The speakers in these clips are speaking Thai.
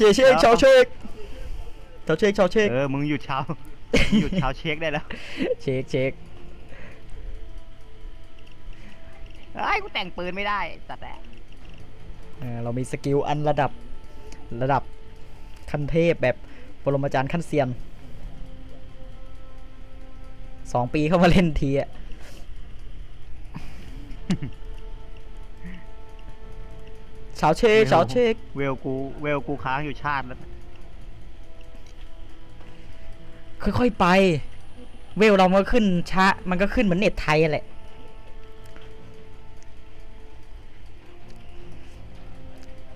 เคเช็คชาวเช็คชาวเช็คชาวเช็คเออ มึงหยุดเช้า หยุดเช้าเช็คได้แล้วเช็คเช็คไอ้ยกูแต่งปืนไม่ได้สัตว์แหละเออเรามีสกิลอันระดับระดับขั้นเทพแบบปรมาจารย์ขั้นเซียนสองปีเข้ามาเล่นทีอะ ชาวเช็คชาวเช็คเวลกูเวลกูค้างอยู่ชาติแล้วค่อยๆไป เวลเรามันก็ขึ้นช้ามันก็ขึ้นเหมือนเน็ตไทยอะแหละ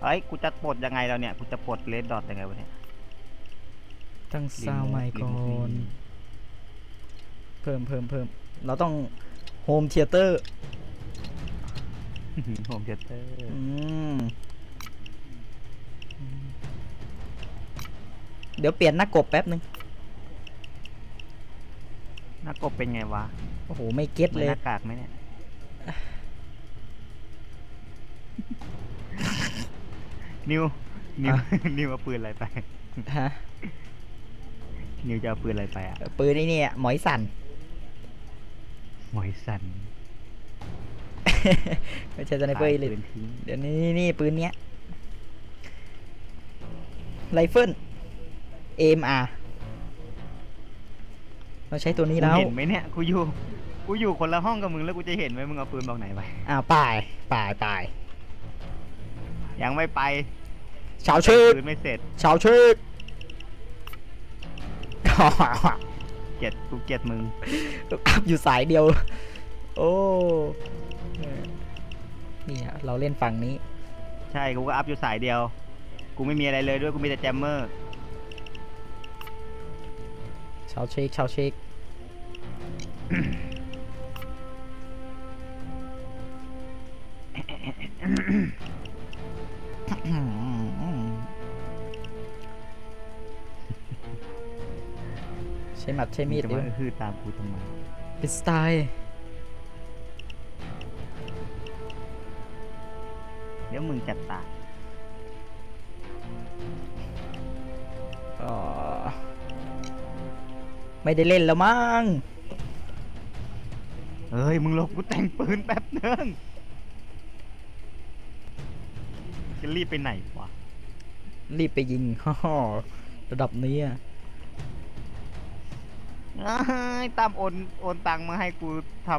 เอ้ยกูจะปลดยังไงแล้วเนี่ยกูจะปลดเลดดอทยังไงวะเนี่ยตั้งซาวใหม่ก่อนเพิ่มเพิ่มเพิ่มเราต้องโฮมเทเตอร์ โฮมเทเตอร์อืมเดี๋ยวเปลี่ยนหน้ากบแป๊บนึง หน้ากบเป็นไงวะโอ้โห ไม่เก็ตเหมือเลนยหน้ากากไหมเนี่ย นิว นิวอะนิวเอาปืนอะไรไป ฮะ นิวจะเอาปืนอะไรไปอะ ปืนนี่เนี่ย หมอยสั่นหมอยสัน ไม่ใช่สไนเปอร์ขายเลยปืนทิ้งเดี๋ยวนี้นี่นี่ปืนเนี้ยไรเฟิล AMR เราใช้ตัวนี้กูแล้วเห็นไหมเนี่ยกูอยู่กูอยู่คนละห้องกับมึงแล้วกูจะเห็นไหมมึงเอาปืนบอกไหนไปอ้าวป่ายป่ายป่ายยังไม่ไปชาวเชิกปืนไม่เสร็จชาวเชิกเกลียดกูเกลียดมึงอัพอยู่สายเดียว โอ้ เนี่ยเราเล่นฝั่งนี้ ใช่ กูก็อัพอยู่สายเดียว กูไม่มีอะไรเลยด้วย กูมีแต่แจมเมอร์ ชาวเชคชาวเชคใช้หมัดใช้มีดจะดิมาคือตามกูทำไมเป็นสไตล์ ดี๋ยวมึงจะตายเอ่อไม่ได้เล่นแล้วมั้งเฮ้ย มึงหลบกูแต่งปืนแป๊บนึงจะรีบไปไหนวะ รีบไปยิงฮ่อระดับนี้อะเอ้ยตามโอนโอนตังมาให้กูท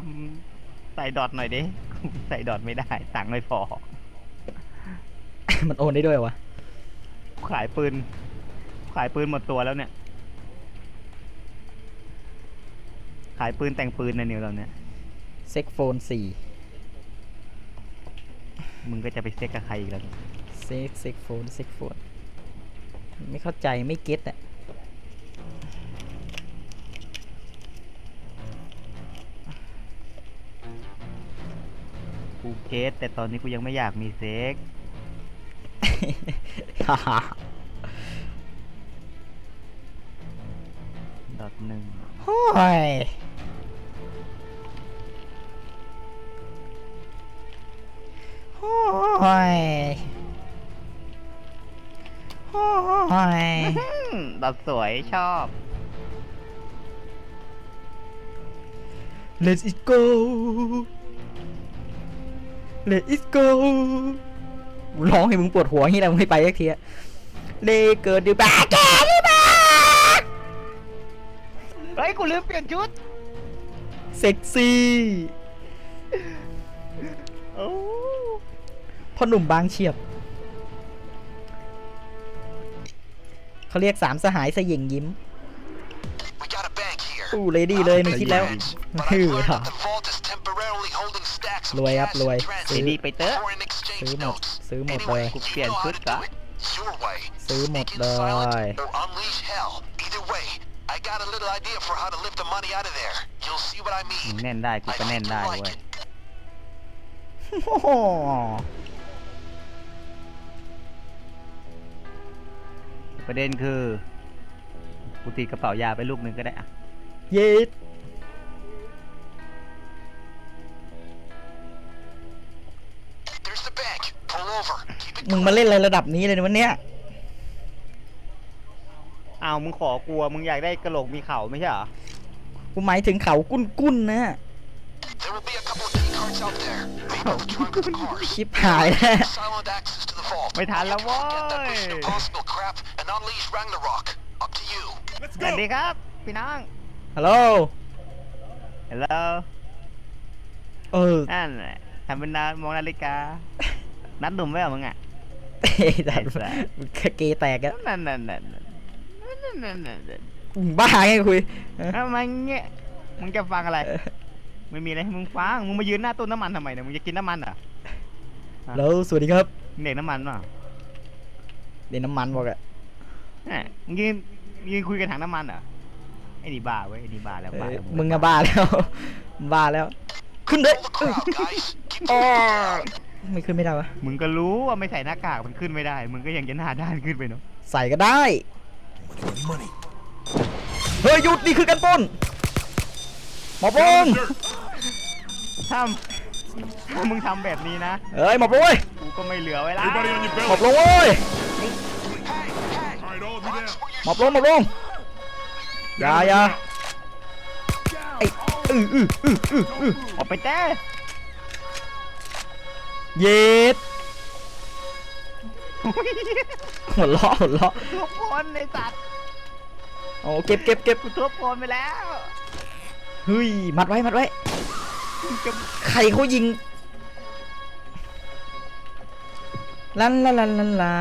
ำใส่ดอทหน่อยดิกูใส่ดอทไม่ได้ ตังค์ไม่พอ มันโอนได้ด้วยวะขายปืน ขายปืนหมดตัวแล้วเนี่ย ขายปืนแต่งปืนนะนิวตอนเนี้ยเซ็กโฟนสี่มึงก็จะไปเซ็กกับใครอีกแล้วเนี่ยเซ็กเซ็กโฟนเซ็กโฟนไม่เข้าใจไม่เก็ตอะกูเกตแต่ตอนนี้กูยังไม่อยากมีเซ็กฮ่าฮ่า ดอทหนึ่งโอ้ยโอ้ยโอ้ยดอทสวยชอบ Let it go Let it go ร้องให้มึงปวดหัวอย่างนี้แหละมึงไม่ไปสักทีอะเลเกิดดิบ้าแกดิบ้าเฮ้ยกูลืมเปลี่ยนชุด เซ็กซี่โอ้พ่อหนุ่มบางเฉียบ เขาเรียกสามสหายสยิงยิ้ม We got a bank here. อู้เลดี้เลยไม่คิดแล้ว But ฮื I've อ learned ฮ่า that the vault is temporarily holding stacks of รวยครับ cash รวย in ซื้อ transit ดีไปเตอะ foreign exchange ซื้อหมด notes. ซื้อหมดเล Anyway, ย you Kupian know how to Kutka. do it your way. ซื้อหมด Speak in เล silent ย or unleash hell. Either way, I got a little idea for how to lift the money out of there. You'll see what I มึง mean. แน่นได้กู I ก็แน่น hope ได้ you เว้ like ย it. โอ้โหประเด็นคือกูตีกระเป๋ายาไปลูกหนึ่งก็ได้อะ เย็ด There's the bank. Pull over. Keep it มึงมาเล่นอะไรระดับนี้เลยในวันเนี้ยอ้าวมึงขอกลัวมึงอยากได้กระโหลกมีเข่าไม่ใช่เหรอ กูหมายถึงเขากุ้นกุ้นๆนะ There will be a couple of key cards out there. Maybe in the trunk of the cars. ชิบหายแล้ว Silent access to the vault. ไม่ทันแล้ว Get เว้ that ย Mission Impossible crap and unleash Ragnarok. Up to you. สวัสดีครับ พี่น้อง ฮัลโหล ฮัลโหล เออนั่นแหละทำเป็นนามองนาฬิกา นัดหนุ่มไว้เหรอมึงอะไอ้สัตเกย์แตกนั่นนั่นนั่นนั่นนั่นนั่นบ้าไงคุยทำไมเงี้ย มึงจะฟังอะไร ไม่มีอะไรมึงฟัง มึงมายืนหน้าตู้น้ำมันทำไมเนี่ย มึงจะกินน้ำมันอะแล้วสวัสดีครับ เด็กน้ำมันเป่าเด็กน้ำมันบอกอะมึงยืนยืนคุยกันถังน้ำมันอะ อ้นี่บ้าเว้ยไอ้นี่บ้าแล้วเอบ้าอแล้วมึงอะบ้าแล้ว บ้าแล้ว ขึ้นเลย Control the crowd, guys. Keep อ๋อ moving. ไม่ขึ้นไม่ได้วะมึงก็รู้ว่าไม่ใส่หน้ากากมันขึ้นไม่ได้ มึงก็ยังจะหน้าด้านขึ้นไปเนาะใส่ก็ได้ Money. เฮ้ยหยุดนี่คือการปล้นหมอบลงถ้าถ้ามึงทำแบบนี้นะเอ้ยหมอบลงเว้ยกูก็ไม่เหลือไว้แล้ว Everybody on your หมอบ belly. ลงเว้ย Hey, hey. All right, all of you Watch down. where you're หมอบลงหมอบลง อย่าอย่าไอ้อืออืออืออืออือออกไปเต้เย็ดหัวเราะหัวเราะทุบคนในสัตว์โอ้เก็บเก็บเก็บกูทุบคนไปแล้วเฮ้ยมัดไว้มัดไว้มึงจะใครเขายิงลันลาลันลันลา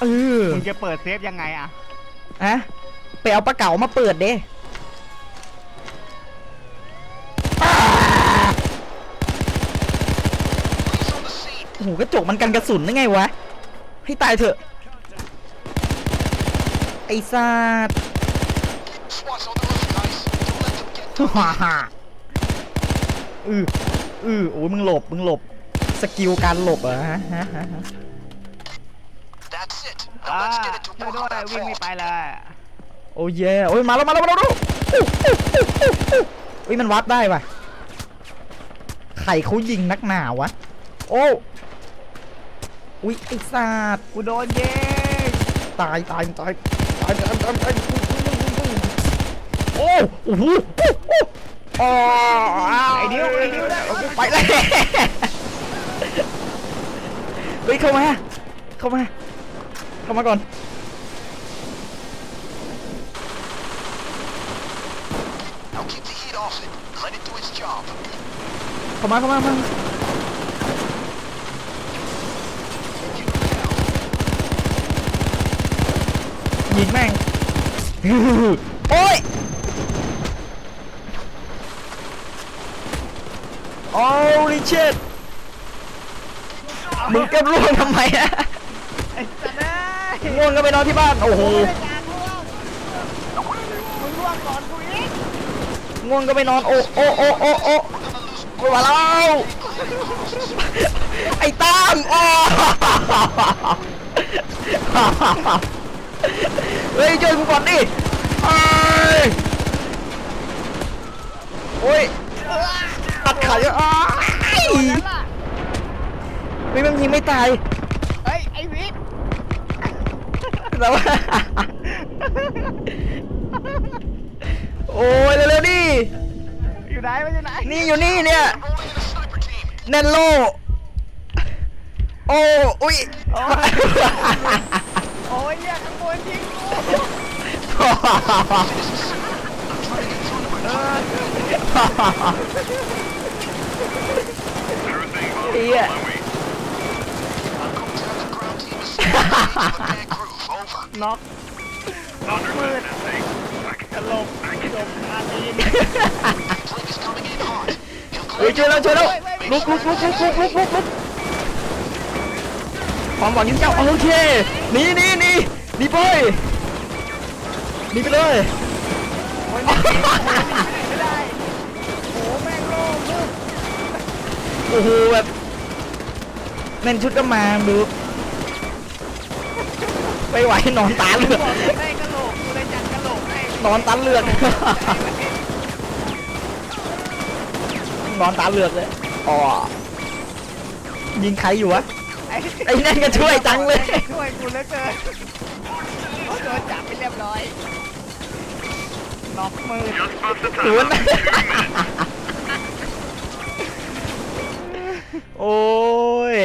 เออมึงจะเปิดเซฟยังไงอะอะ ไปเอาปลาเก๋ามาเปิดเด้โอ้โหกระจกมันกันกระสุนได้ไงวะ ให้ตายเถอะ ไอ้สัตว์ SWAT's on the roof, guys. Don't let them get ฮ่าฮ่าอืออือโอ้ยมึงหลบ มึงหลบ สกิลการหลบเหรอฮะฮะฮะฮะอ่าช่วยด้วยวิ่งไม่ไปเลย โอ้ยแย่โอ้ยมาแล้วมาแล้วมาแล้วมาแล้วอู้อู้อู้อู้อู้เฮ้ยมันวัดได้ป่ะใครเขายิงนักหนาวะ โอ้อุ้ยไอ้สัตว์กูโดนยิงตายตายตายตายตายตายตายโอ้โอ้โหโอ้โหอ๋อไอ้ดิวไอ้ดิวได้ไปเลยเฮ้ยเข้ามาเข้ามาเข้ามาก่อน Now keep the heat off it. Let it do its job. เข้ามาเข้ามาเข้ามายิงแม่ง โอ้ย โอ้ลิเชตมึงเก็บร่วงทำไมอะไอ้สัตว์เอ้ยง่วงก็ไปนอนที่บ้าน โอ้โหไม่ได้การร่วงมึงร่วงก่อนกูอีก ง่วงก็ไปนอนโอ้โอ้โอ้โอ้โอ้ไม่ไหวแล้วไอ้ตามโอ้เฮ้ยช่วยกูก่อนดิเอ้ยโอ้ยตัดขาเยอะอ้ายนั่นล่ะเฮ้ยมันยิงไม่ตายเฮ้ยไอ้วิทย์แต่ว่า โอ้ยเร็วๆดิอยู่ไหนมันอยู่ไหนนี่อยู่นี่เนี่ย Enrolling in a sniper team. เนนโลโอ้อุ้ยโอ้ยโอ้ยเนี่ยข้างบนยิงกูเฮีย Cool, tell the ground team is sniper team with Mad Groove. Over. น็อกน็อกมืด ตลบจบอาทีม Blink is coming in hot. He'll เฮ้ยช่วยแล้วช่วยแล้วลุกลุกลุกลุกลุกลุกลุกลุกความหวังยิ่งเจ้าโอเคหนีหนีหนีหนีไปหนีไปเลยโอ้ยไม่ได้โอ้แม่งโล่งมืดโอ้โหแบบแม่นชุดก็มาดูไม่ไหวนอนตาเลือก นอนตาเลือด นอนตาเลือดเลยอ๋อยิงใครอยู่วะไอ้ไอ้นั่นก็ช่วยจังเลย ช่วยกูเหลือเกินโอ้โดนจับไปเรียบร้อยล็อกมือศูนย์โอ้ย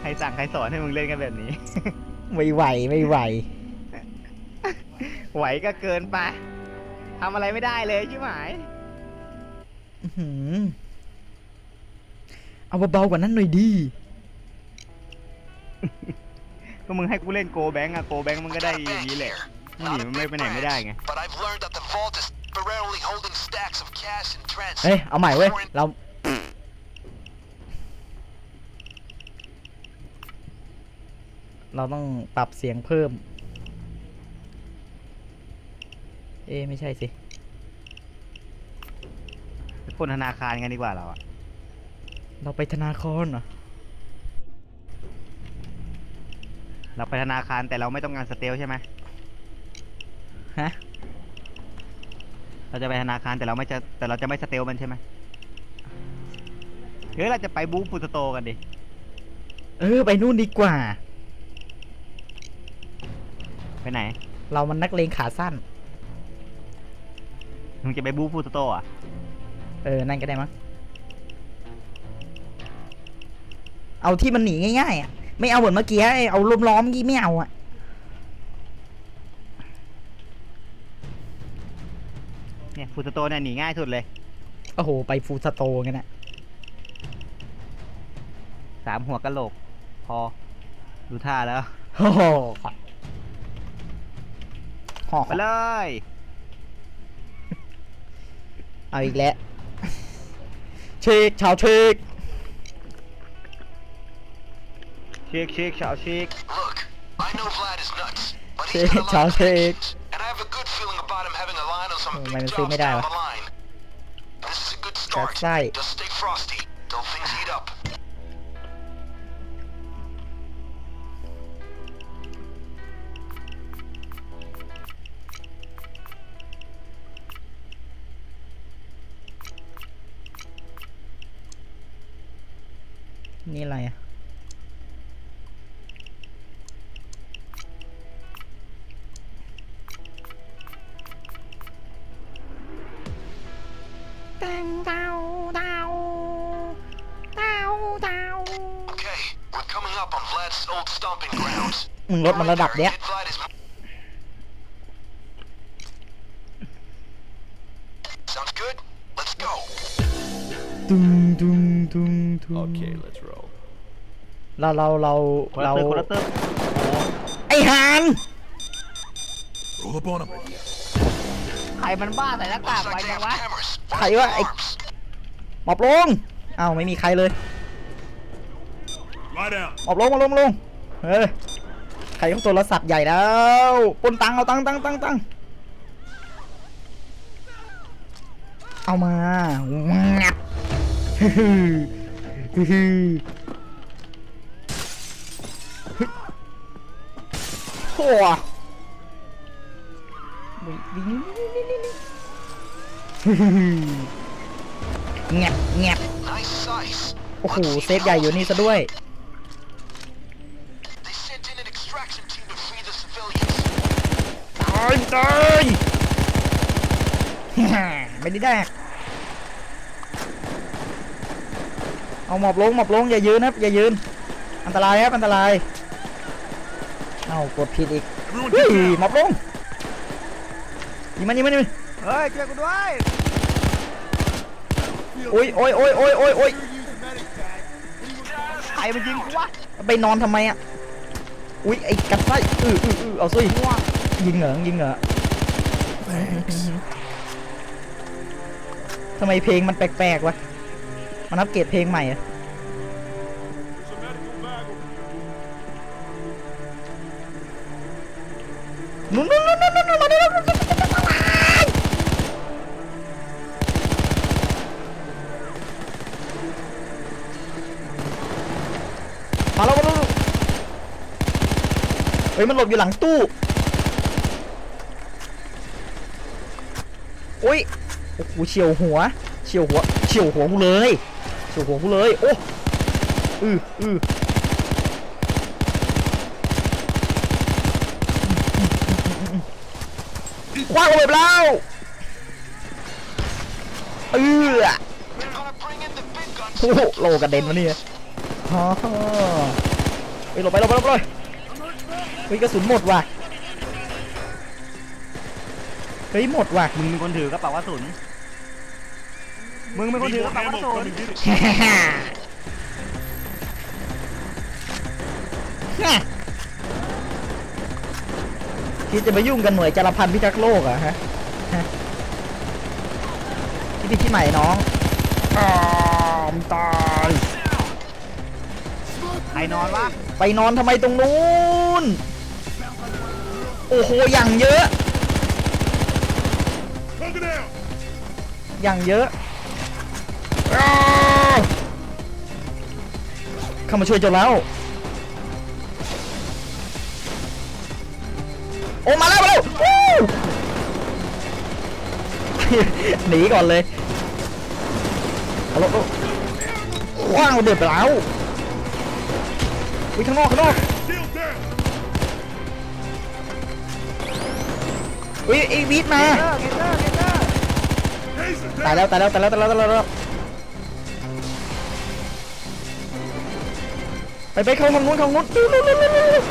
ใครสั่งใครสอนให้มึงเล่นกันแบบนี้ ไม่ไหว ไม่ไหว ไหวก็เกินไปทำอะไรไม่ได้เลยใช่ไหมอื้อหือเอาเบาๆกว่านั้นหน่อยดี ก็มึงให้กูเล่นโกแบงอะโกแบงมันก็ได้อย่างนี้แหละ Not Hum, a não vai big pra nem, branch, medalha. But I've learned that the vault is temporarily holding stacks of cash in transit. เฮ้ย เอาใหม่เว้ย เรา เราต้องปรับเสียงเพิ่ม เอ๊ะไม่ใช่สิไปปล้นธนาคารกันดีกว่าเราอะเราไปธนาคารเหรอเราไปธนาคารแต่เราไม่ต้องการสเตลใช่ไหมฮะเราจะไปธนาคารแต่เราไม่จะแต่เราจะไม่สเตลมันใช่ไหมเฮ้ยเราจะไปบู๊ฟูสโตกันดิเออไปนู่นดีกว่า ไปไหน เรามันนักเลงขาสั้น มึงจะไปบู๊ฟูสโตอะเออ นั่นก็ได้มั้ง เอาที่มันหนีง่ายๆอะ ไม่เอาเหมือนเมื่อกี้ไอ้เอาล้อมๆเมื่อกี้ไม่เอาอะ เนี่ยฟูสโตเนี่ยหนีง่ายสุดเลย โอ้โห ไปฟูสโตกันนะสามหัวกะโหลก พอ ดูท่าแล้ว โอ้โหห่อไปเลย เอาอีกแล้วเช็คชาวเช็คเช็คเช็คชาวเช็ค Look, I know Vlad is nuts, but he's Shake, got a lot of Charles, shake. connections, and I have a good feeling about him having a line on some Oh, big man, jobs say me that, down huh? the line. This is a good start. right. Just stay frosty นี่อะไรอะ Okay, we're coming up on Vlad's old stomping grounds. มึงลดมันระดับเนี้ย Hit Vlad is... Sounds good. Let's go. ตึง ตึงตึงตึง Okay, let's roll. เราเราเราคนละเราเตอร์คนละเตอร์ไอ้หาน Roll up on him. ใครมันบ้าใส่หน้ากาก Looks ไว้ like they จัง have วะ cameras. ใคร Watch วะ the ไอ้ arms. หมอบลงอ้าวไม่มีใครเลย Lie down. หมอบลงมาลงมาลงเฮ้ยใครเขาโทรศัพท์ใหญ่แล้วปนตังเอาตังตังตังตังเอามางับฮึ่มฮึ่มฮึ่ม โอ้โหฮึ่มแงบแงบ Nice size. โอ้โห Let's see เซฟใหญ่อยู่นี่ซะด้วย They sent in an extraction team to free the civilians. ตายตายไม่ได้แดก เอาหมอบลงหมอบลงอย่ายืนนะครับอย่ายืน อันตรายครับอันตราย เอากดผิดอีก Everyone เฮ้ย get down. หมอบลงยิงมันยิงมันยิงมันเฮ้ยช่วยกูด้วยโอ้ยโอ้ยโอ้ยโอ้ยโอ้ยโอ้ยใครมันยิงกูวะไปนอนทำไมอะอุ้ยไอ้กัดไส้อืออืออือเอาซิยิงเหรอยิงเหรอ Thanks. ทำไมเพลงมันแปลกๆวะ มันอัปเกรดเพลงใหม่อะนู่นนู่นนู่นนู่นนู่นมาดิมาแล้วมาแล้วเฮ้ยมันหลบอยู่หลังตู้โอ้ยโอ้โหเฉียวหัว เฉียวหัว เฉียวหัวกูเลย สู่หัวกูเลย โอ้อืออือคว้างระเบิดแล้วเออโอ้โหโลกระเด็นมาเนี่ยฮ่าไปหลบไปหลบไปหลบเลยเฮ้ยกระสุนหมดว่ะเฮ้ยหมดว่ะมึงมีคนถือกระเป๋ากระสุน มึงเป็นคนถือกระเป๋ากระสุนฮ่าฮ่าฮ่าฮ่าคิดจะไปยุ่งกันหน่วยจารพันธ์พิทักษ์โลกเหรอะฮะฮะที่นี่ที่ไหนน้องอ้ามตาย ใครนอนวะไปนอนทำไมตรงนู้น โอ้โห อย่างเยอะ Poke it out! อย่างเยอะอ้าว เข้ามาช่วยเจ้าแล้ว โอ้มาแล้วมาแล้ววู้หนีก่อนเลยเอาลงว้างเดือดไปแล้ววิ่งข้างนอกข้างนอก Shield down! อุ้ยไอ้วีดมาเกเตอร์เกเตอร์ Taser ตาย down! แล้วตายแล้วตายแล้วตายแล้วตายแล้ว ไปไปเข้าทางนู้นทางนู้นร็วเร็วเร็วเร็วเร็วเร็ว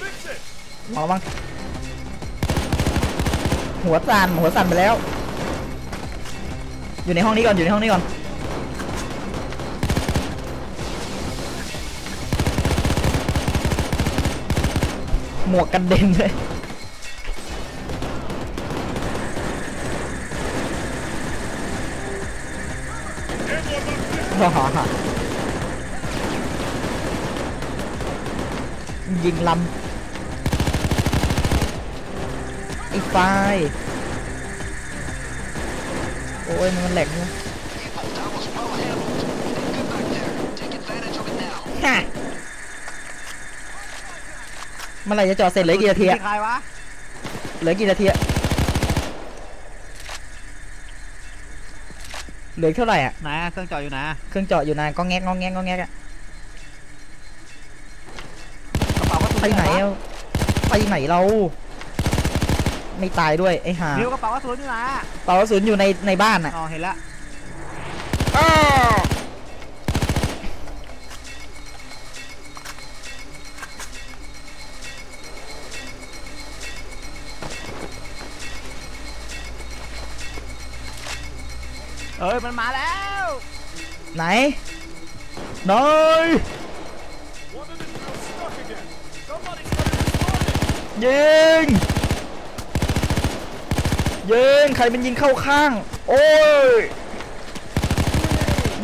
Fix it! มาบ้างหัวสั่นหัวสั่นไปแล้ว อยู่ในห้องนี้ก่อนอยู่ในห้องนี้ก่อนหมวกกันเด็นเลย ยิงลำไอ้ไฟโอ้ยมันแหลกนะ People, that was well handled. Get back there. Take advantage of it now. ฮะเมื่อไหร่จะจอดเสร็จเหลือกี่นาทีอะใครวะเหลือกี่นาทีอะเห ลืออกเท่าไหร่อะไหนอะเครื่องจอดอยู่ไหนอะเครื่องเจาะอยู่นานก็แงกงอแงกงอแงกอะกระเป๋ากระสุนไปไหนอะไปไหนเรา ไม่ตายด้วยไอ้ห่านิ้วกระเป๋ากระสุนอยู่ไหนอะเป่ากระสุนอยู่ในในบ้านอะอ๋อเห็นละ เอ้ยมันมาแล้วไหนไหนาย One of them feels stuck again! Somebody's got to respond! ยิงยิงใครเป็นยิงเข้าข้าง โอ้ย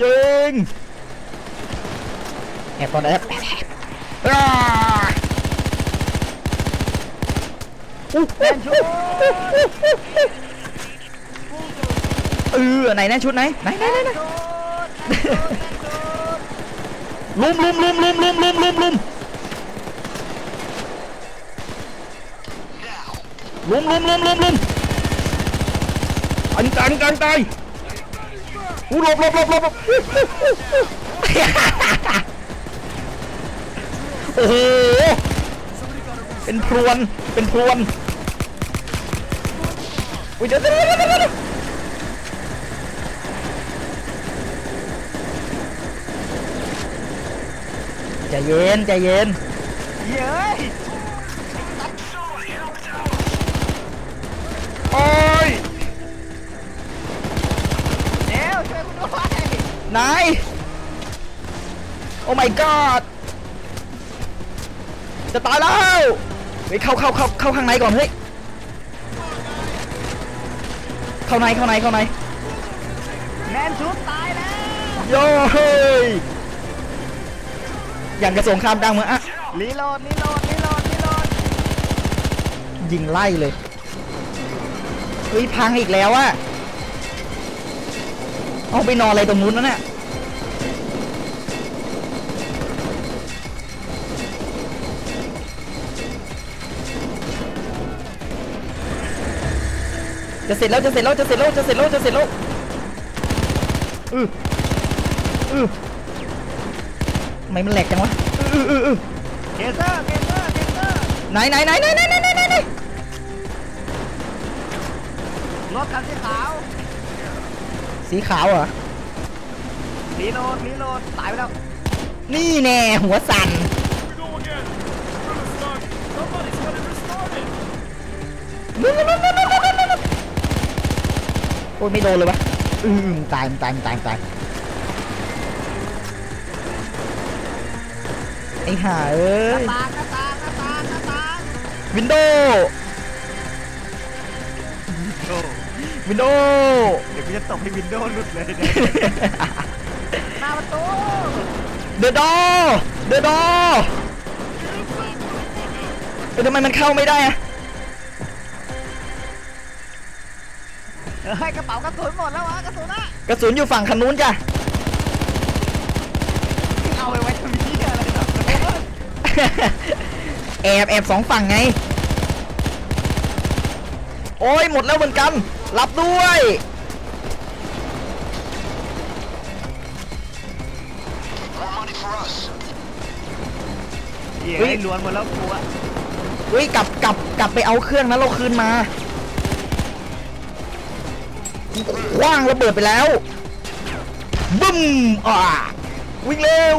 ยิงแอบตอนแอบแอบแอบอ้าอุ๊ยเล่นชุด เออไหนแน่ชุดไหนไหนไหนไหนไหนลุมลุมลุมลุมลุมลุมลุมลุมลุมลุมลุมลุมลุมอันตันตันตายอู้หลบหลบหลบหลบหลบโอ้โหเป็นพรวนเป็นพรวนอุ้ยเดี๋ยวเดี๋ยวเดี๋ยวเดี๋ยวเดี๋ยว ใจเย็นใจเย็นเย้ยโอ้ยเดี๋ยวช่วยกูด้วยนายโอ้ my god จะตายแล้วเฮ้ยเข้าเข้าเข้าเข้าข้างในก่อนเฮ้ยเข้าในเข้าในเข้าในแมนชุดตายแล้วโย่เฮ้ย อย่างกระสงครามกลางเมืองอะรีโหลดรีโหลดรีโหลดรีโหลดยิงไล่เลยเฮ้ยพังอีกแล้วอะเอาไปนอนอะไรตรงนู้นนั่นน่ะจะเสร็จแล้วจะเสร็จแล้วจะเสร็จแล้วจะเสร็จแล้วจะเสร็จแล้วอืออือทำ ไมมันแหลกจังวะเกเซอร์เกเซอร์เกเซอร์ไหนไหนไหนไหนไหนไหนไหนไหนรถคันสีขาวสีขาวเหรอรีโหลดรีโหลดตายไปแล้ว นี่แน่หัวสั่น we go again. We're gonna start. Somebody's gonna restart it. โอ้ยไม่โดนเลยวะอืมตายตายตายตาย อ้ห่าเอ้ยวินโด้วินโดว์เดี๋ยวกูจะตบให้วินโดว์หลุดเลยมาประตูเดอะดอเดอดอเอ้ยทำไมมันเข้าไม่ได้อะเฮ้ยกระเป๋ากระสุนหมดแล้ววะกระสุนอะกระสุนอยู่ฝั่งคันนู้นจ้ะ แอบแอบสองฝั่งไง โอ้ยหมดแล้วเหมือนกัน รับด้วยเฮ้ย ล้วนหมดแล้วกูอะเฮ้ยกลับกลับกลับไปเอาเครื่องนะเราคืนมาว่างระเบิดไปแล้วบึ้มอะวิ่งเร็ว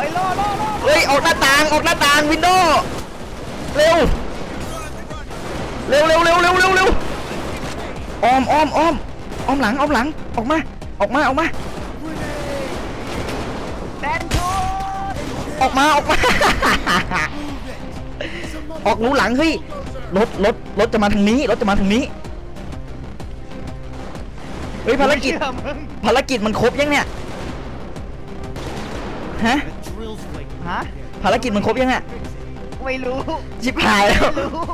ฮ้ยโล่โล่โล่เฮ้ยออกหน้าต่างออกหน้าต่างวินโดว์เร็วเร็วเร็วเร็วเร็วเร็วเร็วอ้อมอ้อมอ้อมอ้อมหลังอ้อมหลังออกมาออกมาออกมาแดนชูออกมาออกมา ออกหนูหลังเฮ้ยรถรถรถจะมาทางนี้รถจะมาทางนี้เฮ้ยภารกิจเชื่อมึงภารกิจมันครบยังเนี่ยฮะ drill's like ฮะ ภารกิจมันครบยังอะไม่รู้ ชิบหายแล้วไม่รู้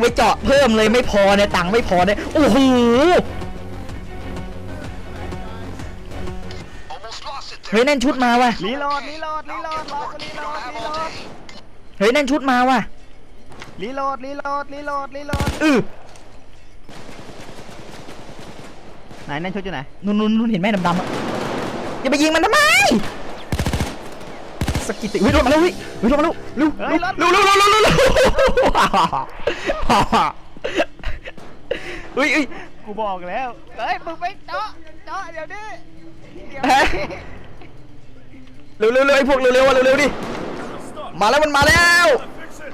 ไปเจาะเพิ่มเลยไม่พอเนี่ยตังค์ไม่พอเนี่ยโอ้โห Almost lost it เฮ้ย there. นั่นชุดมาว่ะ รีโหลด รีโหลด รีโหล Now ด get รอ to รี work. โหล You ด don't รี have โหล all ด day. เฮ้ย นั่นชุดมาว่ะรีโหลด รีโหลด รีโหลด รีโหลด อือไหนนั่นชุดอยู่ไหนนู่นนู่นนู่นเห็นแม่ดำๆอะอย่าไปยิงมันทำไม สกิติวิโรถมาแล้วเฮ้ยวิโรถมาแล้วเร็วเฮ้ยรถเร็วเร็วเร็วเร็วเร็วเร็วเฮ้ยเฮ้ยกูบอกแล้วเฮ้ยมึงไปเจาะเจาะเดี๋ยวนี้เดี๋ยวฮะนี้เร็วเร็วเร็วไอ้พวกเร็วเร็วอะเร็วเร็วดิ stuck. มาแล้วมันมาแล้ว Fix it.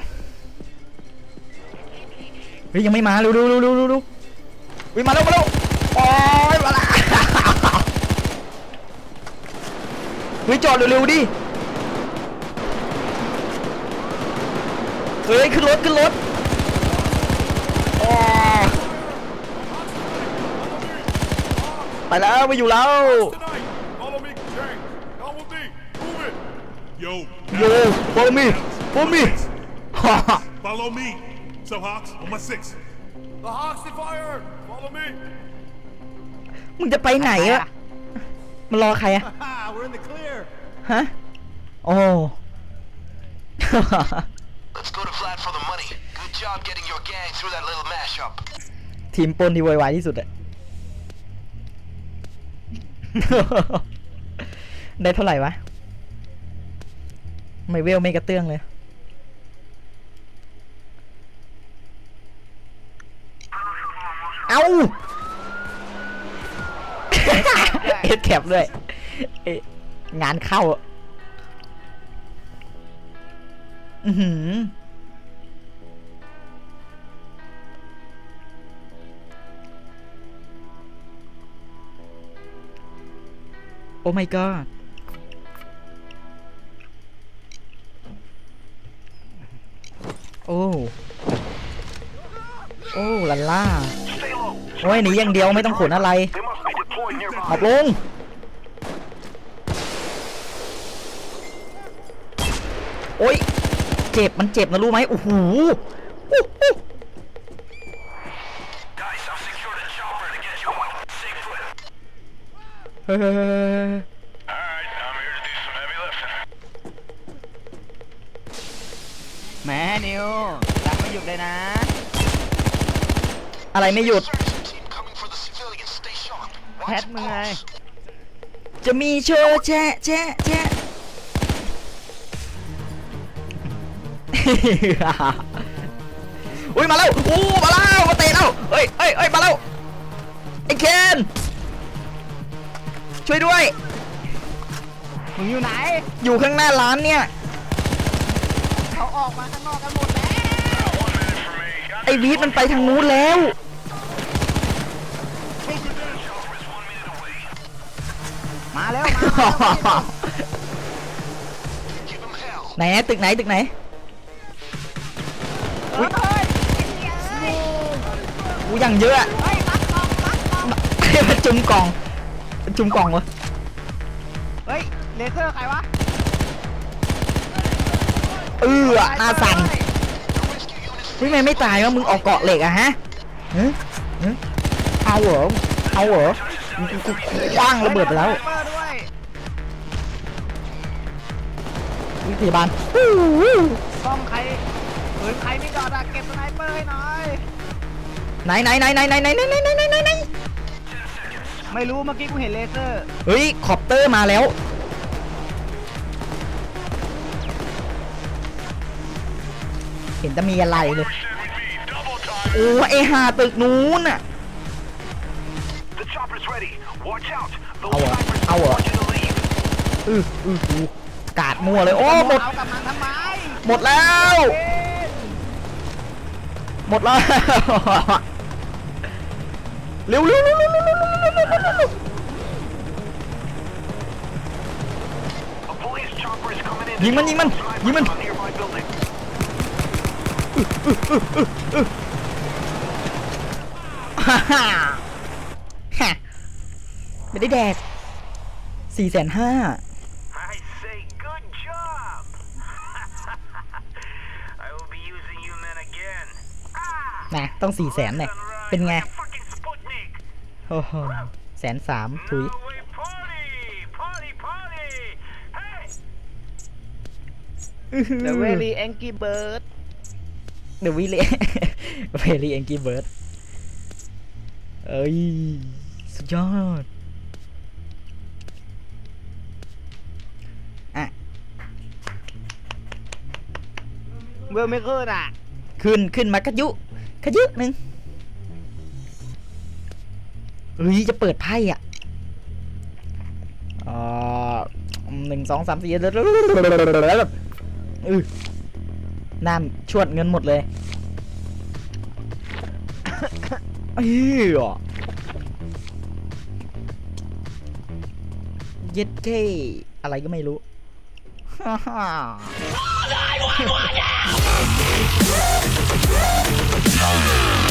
เฮ้ยยังไม่มาเร็วเร็วเร็วเร็วเร็วเร็วเฮ้ยมาแล้วมาแล้วโอ้ยมาละเฮ้ยจอดเร็วๆดิ เฮ้ยขึ้นรถขึ้นรถโอ้ไปแล้วไปอยู่แล้ว Tonight. Follow me, Tank. Now with me. Move it. Yo. โย follow me follow me ฮ่าฮ่า Follow me. So Hawks on my six. The Hawks they fire. Follow me. มึงจะไปไหนอะมันรอใครอะ Ha! We're in the clear. ฮะ โอ้ Let's go to Vlad for the money. Good job getting your gang through that little mashup. ทีมปล้นที่โวยวายที่สุดอะ ได้เท่าไหร่วะ ไม่เวลไม่กระเตื้องเลย เอา เอ็ดแคปด้วยเอ๊ะงานเข้า อะอือหือโอ้ my god โอ้ โอ้ลันล่า โอ้ยหนีอย่างเดียวไม่ต้องขนอะไรหอบลงโอ้ย เจ็บมันเจ็บนะรู้ไหมโอ้โหเฮ้ยแหมนิวดักไม่หยุดเลยนะ อะไรไม่หยุด แพทมือไงจะมีเชว์แชะแช่แช่ อุ้ยมาแล้วอู้มาแล้วมาเตะแล้วเฮ้ยเฮ้ยเฮ้ยมาแล้วไอ้เคนช่วยด้วยมึงอยู่ไหน อยู่ข้างหน้าร้านเนี่ยเขาออกมาข้างนอกกันหมดแล้วไอ้วีดมันไปทางนู้นแล้วมาแล้วมา Give them hell. ไหนตึกไหนตึกไหน เฮ้ยกูยังเยอะอะเฮ้ยรัดกองรัดกองมันจุ่มกล่องมันจุ่มกล่องวะเฮ้ยเลเซอร์ใครวะเออหน้าสั่น The rescue units เฮ้ยทำไมไม่ตายวะมึงออกเกาะเหล็กอะฮะฮะฮะเอาเหรอเอาเหรอกูกูกูคว้างระเบิดไปแล้วเปิดด้วยวิพยาบาลฮู้ฮู้กล้องใคร ปืนใครไม่จอดอะเก็บสไนเปอร์ให้หน่อยไหนไหนไหนไหนไหนไหนไหนไหนไหนไหนไหนไม่รู้เมื่อกี้กูเห็นเลเซอร์ เฮ้ยคอปเตอร์มาแล้ว เห็นจะมีอะไรเลยโอ้ไอหาตึกนู้นอะ The chopper's ready. Watch out. Those Our- snipers our- want you to leave. อืออืออือกาดมั่วเลย โอ้หมด หมดแล้ว หมดแล้ว เร็วเร็วเร็วเร็วเร็วเร็วเร็ว A police chopper is coming in. to ยิงมันยิงมัน kill those ยิงมัน snipers on nearby building. ฮ่าฮ่าฮ่าไม่ได้แดกสี่แสนห้า นะ ต้องสี่แสนเน่ย เป็นไง โอ้โหแสนสามถุยเด The Very Angry Bird The Very Very Angry Bird เอ้ย สุดยอด อะ เวลไม่ขึ้นอะ ขึ้น ขึ้นมากระยุ กระยุหนึ่งเฮ้ยจะเปิดไพ่อะอ่าหนึ่งสองสามสี่อือน้ำชวดเงินหมดเลยเอ้ยเย็ดเท่อะไรก็ไม่รู้ฮ่าฮ่า Soul.